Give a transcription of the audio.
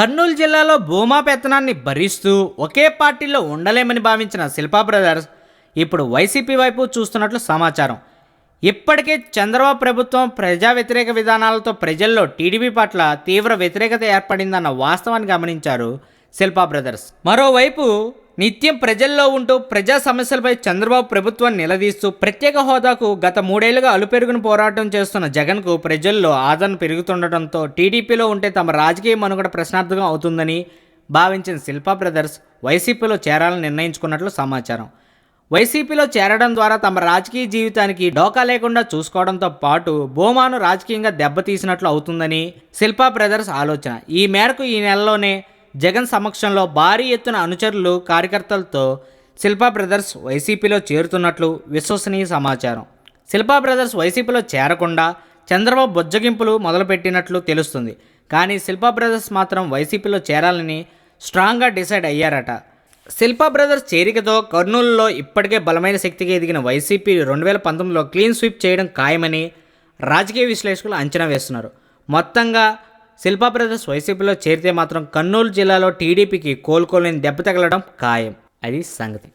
కర్నూలు జిల్లాలో భూమా పెత్తనాన్ని భరిస్తూ ఒకే పార్టీలో ఉండలేమని భావించిన శిల్పా బ్రదర్స్ ఇప్పుడు వైసీపీ వైపు చూస్తున్నట్లు సమాచారం. ఇప్పటికే చంద్రబాబు ప్రభుత్వం ప్రజా వ్యతిరేక విధానాలతో ప్రజల్లో టీడీపీ పట్ల తీవ్ర వ్యతిరేకత ఏర్పడిందన్న వాస్తవాన్ని గమనించారు శిల్పా బ్రదర్స్. మరోవైపు నిత్యం ప్రజల్లో ఉంటూ ప్రజా సమస్యలపై చంద్రబాబు ప్రభుత్వాన్ని నిలదీస్తూ ప్రత్యేక హోదాకు గత మూడేళ్ళుగా అలుపెరుగును పోరాటం చేస్తున్న జగన్కు ప్రజల్లో ఆదరణ పెరుగుతుండటంతో టీడీపీలో ఉంటే తమ రాజకీయ మనుగడ ప్రశ్నార్థకం అవుతుందని భావించిన శిల్పా బ్రదర్స్ వైసీపీలో చేరాలని నిర్ణయించుకున్నట్లు సమాచారం. వైసీపీలో చేరడం ద్వారా తమ రాజకీయ జీవితానికి డోకా లేకుండా చూసుకోవడంతో పాటు బోమాను రాజకీయంగా దెబ్బతీసినట్లు అవుతుందని శిల్పా బ్రదర్స్ ఆలోచన. ఈ మేరకు ఈ నెలలోనే జగన్ సమక్షంలో భారీ ఎత్తున అనుచరులు కార్యకర్తలతో శిల్పా బ్రదర్స్ వైసీపీలో చేరుతున్నట్లు విశ్వసనీయ సమాచారం. శిల్పా బ్రదర్స్ వైసీపీలో చేరకుండా చంద్రబాబు బుజ్జగింపులు మొదలుపెట్టినట్లు తెలుస్తుంది. కానీ శిల్పా బ్రదర్స్ మాత్రం వైసీపీలో చేరాలని స్ట్రాంగ్గా డిసైడ్ అయ్యారట. శిల్పా బ్రదర్స్ చేరికతో కర్నూలులో ఇప్పటికే బలమైన శక్తిగా ఎదిగిన వైసీపీ రెండు వేల పంతొమ్మిదిలో క్లీన్ స్వీప్ చేయడం ఖాయమని రాజకీయ విశ్లేషకులు అంచనా వేస్తున్నారు. మొత్తంగా శిల్పా బ్రదర్స్ వైసీపీలో చేరితే మాత్రం కర్నూలు జిల్లాలో టీడీపీకి కోలుకోలేని దెబ్బ తగలడం ఖాయం. అది సంగతి.